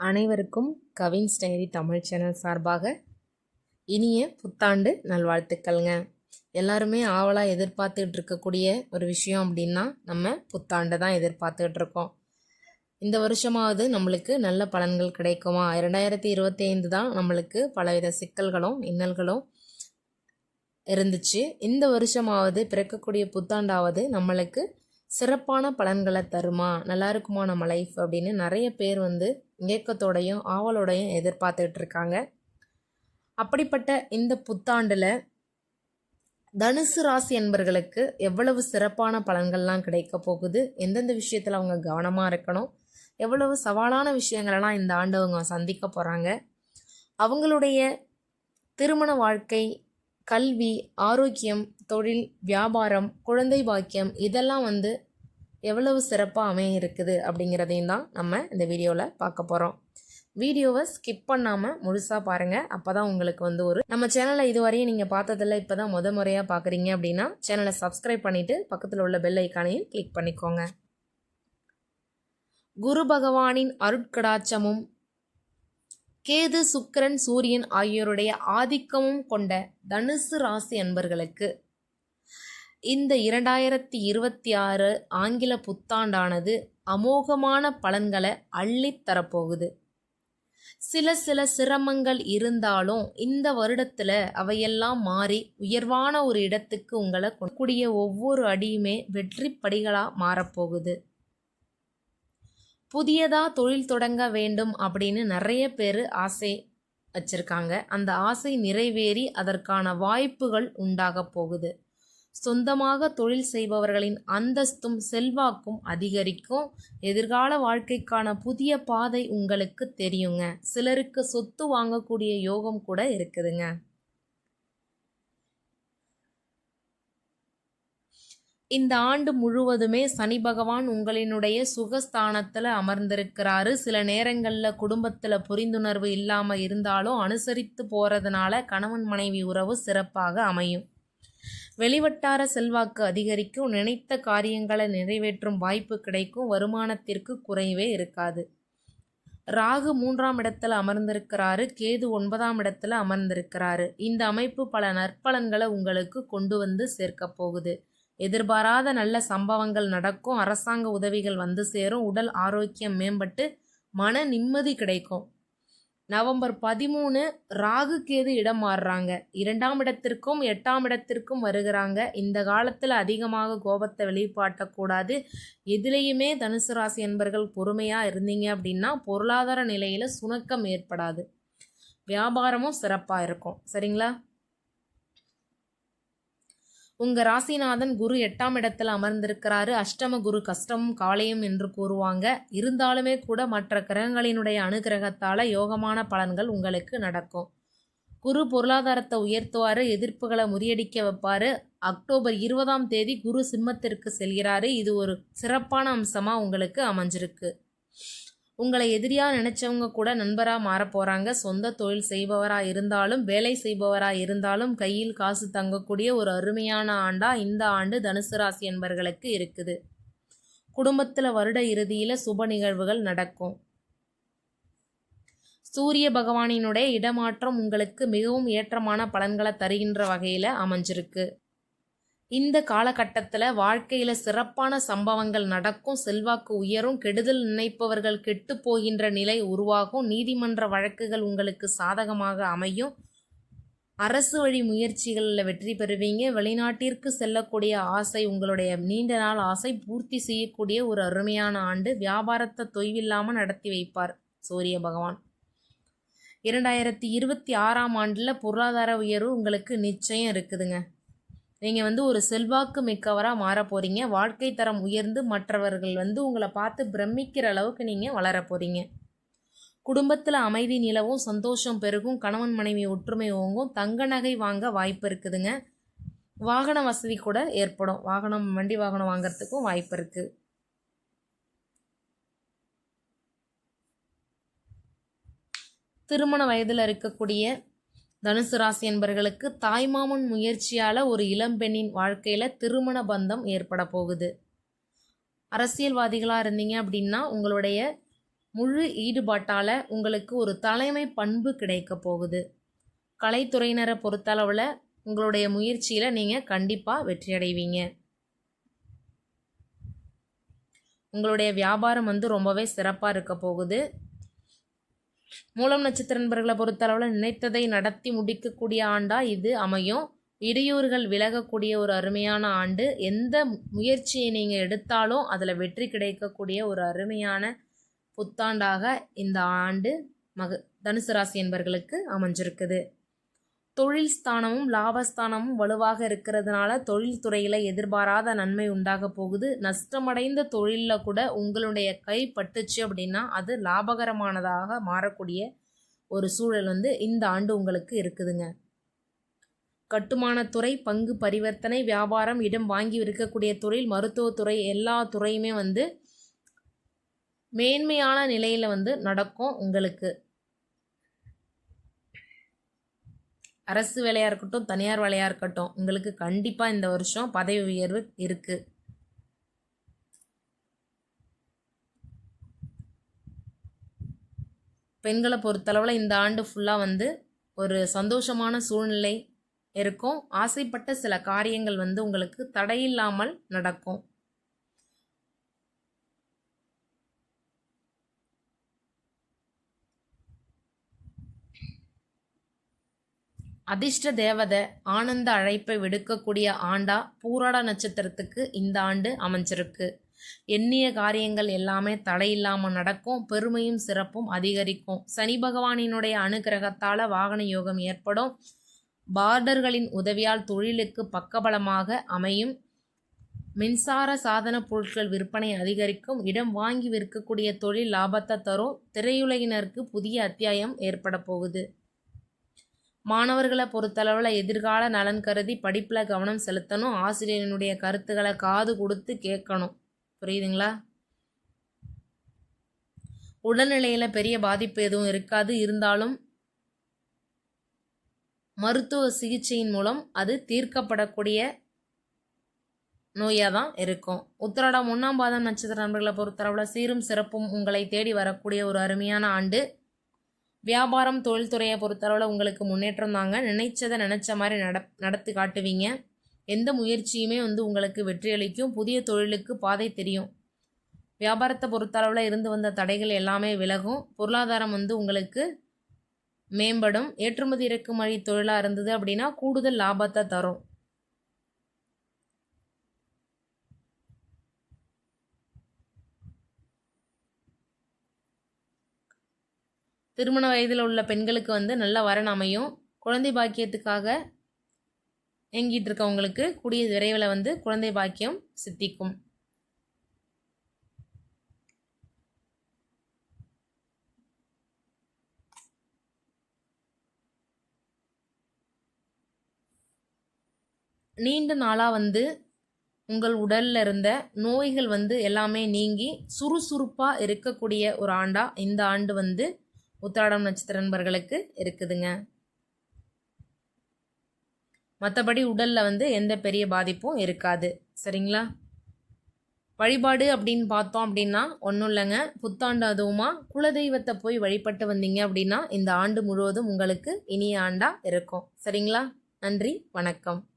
அனைவருக்கும் கவின் ஸ்டைரி தமிழ் சேனல் சார்பாக இனிய புத்தாண்டு நல்வாழ்த்துக்கள்ங்க. எல்லாருமே ஆவலாக எதிர்பார்த்துட்டு இருக்கக்கூடிய ஒரு விஷயம் அப்படின்னா நம்ம புத்தாண்டை தான் எதிர்பார்த்துட்டு இருக்கோம். இந்த வருஷமாவது நம்மளுக்கு நல்ல பலன்கள் கிடைக்குமா? இரண்டாயிரத்தி இருபத்தி ஐந்து தான் நம்மளுக்கு பலவித சிக்கல்களும் இன்னல்களும் இருந்துச்சு. இந்த வருஷமாவது பிறக்கக்கூடிய புத்தாண்டாவது நம்மளுக்கு சிறப்பான பலன்களை தருமா? நல்லா இருக்குமா நம்ம லைஃப் அப்படின்னு நிறைய பேர் வந்து ஏக்கத்தோடையும் ஆவலோடையும் எதிர்பார்த்துக்கிட்டு இருக்காங்க. அப்படிப்பட்ட இந்த புத்தாண்டில் தனுசு ராசி என்பர்களுக்கு எவ்வளவு சிறப்பான பலன்கள்லாம் கிடைக்க போகுது? எந்தெந்த விஷயத்தில் அவங்க கவனமாக இருக்கணும்? எவ்வளவு சவாலான விஷயங்களெல்லாம் இந்த ஆண்டு அவங்க சந்திக்க போகிறாங்க அவங்களுடைய திருமண வாழ்க்கை கல்வி ஆரோக்கியம் தொழில் வியாபாரம் குழந்தை பாக்கியம் இதெல்லாம் வந்து எவ்வளவு சிறப்பாக அமைய இருக்குது அப்படிங்கிறதையும் தான் நம்ம இந்த வீடியோவில் பார்க்க போகிறோம் வீடியோவை ஸ்கிப் பண்ணாமல் முழுசாக பாருங்கள் அப்போ தான் உங்களுக்கு வந்து ஒரு நம்ம சேனலை இதுவரையும் நீங்கள் பார்த்ததில்ல இப்போ தான் முத முறையாக பார்க்குறீங்க அப்படின்னா சேனலை சப்ஸ்கிரைப் பண்ணிவிட்டு பக்கத்தில் உள்ள பெல் ஐக்கானையும் கிளிக் பண்ணிக்கோங்க. குரு பகவானின் அருட்கடாச்சமும் கேது சுக்கிரன் சூரியன் ஆகியோருடைய ஆதிக்கமும் கொண்ட தனுசு ராசி அன்பர்களுக்கு இந்த இரண்டாயிரத்தி இருபத்தி ஆறு ஆங்கில புத்தாண்டானது அமோகமான பலன்களை அள்ளித் தரப்போகுது. சில சில சிரமங்கள் இருந்தாலும் இந்த வருடத்துல அவையெல்லாம் மாறி உயர்வான ஒரு இடத்துக்கு உங்களை கூடிய ஒவ்வொரு அடியுமே வெற்றி படிகளாக மாறப்போகுது. புதியதாக தொழில் தொடங்க வேண்டும் அப்படின்னு நிறைய பேர் ஆசை வச்சிருக்காங்க. அந்த ஆசை நிறைவேறி அதற்கான வாய்ப்புகள் உண்டாக போகுது. சொந்தமாக தொழில் செய்பவர்களின் அந்தஸ்தும் செல்வாக்கும் அதிகரிக்கும். எதிர்கால வாழ்க்கைக்கான புதிய பாதை உங்களுக்கு தெரியுங்க. சிலருக்கு சொத்து வாங்கக்கூடிய யோகம் கூட இருக்குதுங்க. இந்த ஆண்டு முழுவதுமே சனி பகவான் உங்களினுடைய சுகஸ்தானத்தில் அமர்ந்திருக்கிறாரு. சில நேரங்களில் குடும்பத்தில் புரிந்துணர்வு இல்லாமல் இருந்தாலும் அனுசரித்து போகிறதுனால கணவன் மனைவி உறவு சிறப்பாக அமையும். வெளிவட்டார செல்வாக்கு அதிகரிக்கும். நினைத்த காரியங்களை நிறைவேற்றும் வாய்ப்பு கிடைக்கும். வருமானத்திற்கு குறைவே இருக்காது. ராகு மூன்றாம் இடத்துல அமர்ந்திருக்கிறாரு. கேது ஒன்பதாம் இடத்துல அமர்ந்திருக்கிறாரு. இந்த அமைப்பு பல நற்பலன்களை உங்களுக்கு கொண்டு வந்து சேர்க்க போகுது. எதிர்பாராத நல்ல சம்பவங்கள் நடக்கும். அரசாங்க உதவிகள் வந்து சேரும். உடல் ஆரோக்கியம் மேம்பட்டு மன நிம்மதி கிடைக்கும். நவம்பர் பதிமூணு ராகு கேது இடம் மாறுறாங்க. இரண்டாம் இடத்திற்கும் எட்டாம் இடத்திற்கும் வருகிறாங்க. இந்த காலத்தில் அதிகமாக கோபத்தை வெளிப்பாட்டக்கூடாது. எதிலையுமே தனுசு ராசி என்பர்கள் பொறுமையாக இருந்தீங்க அப்படின்னா பொருளாதார நிலையில் சுணக்கம் ஏற்படாது. வியாபாரமும் சிறப்பாக இருக்கும். சரிங்களா? உங்கள் ராசிநாதன் குரு எட்டாம் இடத்தில் அமர்ந்திருக்கிறாரு. அஷ்டம குரு கஷ்டமும் காலையும் என்று கூறுவாங்க. இருந்தாலுமே கூட மற்ற கிரகங்களினுடைய அனுகிரகத்தால் யோகமான பலன்கள் உங்களுக்கு நடக்கும். குரு பொருளாதாரத்தை உயர்த்துவார் எதிர்ப்புகளை முறியடிக்க வைப்பார். அக்டோபர் இருபதாம் தேதி குரு சிம்மத்திற்கு செல்கிறாரு. இது ஒரு சிறப்பான அம்சமாக உங்களுக்கு அமைஞ்சிருக்கு. உங்களை எதிரியாக நினச்சவங்க கூட நண்பராக மாற போகிறாங்க சொந்த தொழில் செய்பவராக இருந்தாலும் வேலை செய்பவராக இருந்தாலும் கையில் காசு தங்கக்கூடிய ஒரு அருமையான ஆண்டாக இந்த ஆண்டு தனுசு ராசி என்பர்களுக்கு இருக்குது. குடும்பத்தில் வருட இறுதியில் சுப நிகழ்வுகள் நடக்கும். சூரிய பகவானினுடைய இடமாற்றம் உங்களுக்கு மிகவும் ஏற்றமான பலன்களை தருகின்ற வகையில் அமைஞ்சிருக்கு. இந்த காலகட்டத்தில் வாழ்க்கையில் சிறப்பான சம்பவங்கள் நடக்கும் செல்வாக்கு உயரும் கெடுதல் நினைப்பவர்கள் கெட்டு போகின்ற நிலை உருவாகும். நீதிமன்ற வழக்குகள் உங்களுக்கு சாதகமாக அமையும். அரசு வழி முயற்சிகளில் வெற்றி பெறுவீங்க. வெளிநாட்டிற்கு செல்லக்கூடிய ஆசை உங்களுடைய நீண்ட நாள் ஆசை பூர்த்தி செய்யக்கூடிய ஒரு அருமையான ஆண்டு வியாபாரத்தை தொய்வில்லாமல் நடத்தி வைப்பார் சூரிய பகவான். இரண்டாயிரத்தி இருபத்தி ஆறாம் ஆண்டில் பொருளாதார உயர்வு உங்களுக்கு நிச்சயம் இருக்குதுங்க. நீங்கள் வந்து ஒரு செல்வாக்கு மிக்கவராக மாற போகிறீங்க வாழ்க்கை தரம் உயர்ந்து மற்றவர்கள் வந்து உங்களை பார்த்து பிரமிக்கிற அளவுக்கு நீங்கள் வளர போகிறீங்க குடும்பத்தில் அமைதி நிலவும் சந்தோஷம் பெருகும் கணவன் மனைவி ஒற்றுமை ஓங்கும் தங்க நகை வாங்க வாய்ப்பு இருக்குதுங்க. வாகன வசதி கூட ஏற்படும். வாகனம் வண்டி வாகனம் வாங்கிறதுக்கும் வாய்ப்பு இருக்குது திருமண வயதில் இருக்கக்கூடிய தனுசு ராசி என்பர்களுக்கு தாய்மாமன் முயற்சியால் ஒரு இளம்பெண்ணின் வாழ்க்கையில் திருமண பந்தம் ஏற்பட போகுது. அரசியல்வாதிகளாக இருந்தீங்க அப்படின்னா உங்களுடைய முழு ஈடுபாட்டால் உங்களுக்கு ஒரு தலைமை பண்பு கிடைக்க போகுது. கலைத்துறையினரை பொறுத்தளவில் உங்களுடைய முயற்சியில் நீங்கள் கண்டிப்பாக வெற்றியடைவீங்க உங்களுடைய வியாபாரம் வந்து ரொம்பவே சிறப்பாக இருக்க போகுது. மூலம் நட்சத்திர நண்பர்களை பொறுத்தளவில் நினைத்ததை நடத்தி முடிக்கக்கூடிய ஆண்டாக இது அமையும். இடையூறுகள் விலகக்கூடிய ஒரு அருமையான ஆண்டு. எந்த முயற்சியை நீங்கள் எடுத்தாலும் அதில் வெற்றி கிடைக்கக்கூடிய ஒரு அருமையான புத்தாண்டாக இந்த ஆண்டு மக தனுசு ராசி என்பர்களுக்கு அமைஞ்சிருக்குது. தொழில் ஸ்தானமும் லாபஸ்தானமும் வலுவாக இருக்கிறதுனால தொழில்துறையில் எதிர்பாராத நன்மை உண்டாக போகுது. நஷ்டமடைந்த தொழிலில் கூட உங்களுடைய கை பட்டுச்சு அப்படின்னா அது லாபகரமானதாக மாறக்கூடிய ஒரு சூழல் வந்து இந்த ஆண்டு உங்களுக்கு இருக்குதுங்க. கட்டுமானத்துறை பங்கு பரிவர்த்தனை வியாபாரம் இடம் வாங்கி இருக்கக்கூடிய தொழில் மருத்துவத்துறை எல்லா துறையுமே வந்து மேன்மையான நிலையில் வந்து நடக்கும் உங்களுக்கு. அரசு வேலையாக இருக்கட்டும் தனியார் வேலையாக இருக்கட்டும் உங்களுக்கு கண்டிப்பாக இந்த வருஷம் பதவி உயர்வு இருக்குது பெண்களை பொறுத்தளவில் இந்த ஆண்டு ஃபுல்லாக வந்து ஒரு சந்தோஷமான சூழ்நிலை இருக்கும். ஆசைப்பட்ட சில காரியங்கள் வந்து உங்களுக்கு தடையில்லாமல் நடக்கும். அதிர்ஷ்ட தேவதை ஆனந்த அழைப்பை விடுக்கக்கூடிய ஆண்டா பூராட நட்சத்திரத்துக்கு இந்த ஆண்டு அமைஞ்சிருக்கு. எண்ணிய காரியங்கள் எல்லாமே தடையில்லாமல் நடக்கும் பெருமையும் சிறப்பும் அதிகரிக்கும். சனி பகவானினுடைய அனுகிரகத்தால் வாகன யோகம் ஏற்படும். பார்டர்களின் உதவியால் தொழிலுக்கு பக்கபலமாக அமையும். மின்சார சாதன பொருட்கள் விற்பனை அதிகரிக்கும். இடம் வாங்கி விற்கக்கூடிய தொழில் லாபத்தை தரும். திரையுலகினருக்கு புதிய அத்தியாயம் ஏற்பட போகுது. மாணவர்களை பொறுத்தளவில் எதிர்கால நலன் கருதி படிப்பில் கவனம் செலுத்தணும். ஆசிரியனுடைய கருத்துக்களை காது கொடுத்து கேட்கணும். புரியுதுங்களா? உடல்நிலையில் பெரிய பாதிப்பு எதுவும் இருக்காது. இருந்தாலும் மருத்துவ சிகிச்சையின் மூலம் அது தீர்க்கப்படக்கூடிய நோயாக தான் இருக்கும். உத்திராடம் ஒன்றாம் பாதம் நட்சத்திர நண்பர்களை பொறுத்தளவில் சீரும் சிறப்பும் உங்களை தேடி வரக்கூடிய ஒரு அருமையான ஆண்டு. வியாபாரம் தொழில்துறையை பொறுத்தளவில் உங்களுக்கு முன்னேற்றம் தாங்க. நினைச்சதை நினச்ச மாதிரி நட நடத்தி காட்டுவீங்க. எந்த முயற்சியுமே வந்து உங்களுக்கு வெற்றியளிக்கும் புதிய தொழிலுக்கு பாதை தெரியும். வியாபாரத்தை பொறுத்தளவில் இருந்து வந்த தடைகள் எல்லாமே விலகும். பொருளாதாரம் வந்து உங்களுக்கு மேம்படும். ஏற்றுமதி இறக்குமதி தொழிலாக இருந்தது அப்படின்னா கூடுதல் லாபத்தை தரும். திருமண வயதில் உள்ள பெண்களுக்கு வந்து நல்ல வரன் அமையும். குழந்தை பாக்கியத்துக்காக ஏங்கிட்டு இருக்கவங்களுக்கு கூடிய விரைவில் வந்து குழந்தை பாக்கியம் சித்திக்கும். நீண்ட நாளாக வந்து உங்கள் உடலில் இருந்த நோய்கள் வந்து எல்லாமே நீங்கி சுறுசுறுப்பாக இருக்கக்கூடிய ஒரு ஆண்டாக இந்த ஆண்டு வந்து உத்திராடம் நட்சத்திர நண்பர்களுக்கு இருக்குதுங்க. மற்றபடி உடலில் வந்து எந்த பெரிய பாதிப்பும் இருக்காது. சரிங்களா? வழிபாடு அப்படின்னு பார்த்தோம் அப்படின்னா ஒன்றும் இல்லைங்க. புத்தாண்டு அதுவுமா குலதெய்வத்தை போய் வழிபட்டு வந்தீங்க அப்படின்னா இந்த ஆண்டு முழுவதும் உங்களுக்கு இனிய ஆண்டாக இருக்கும். சரிங்களா? நன்றி வணக்கம்.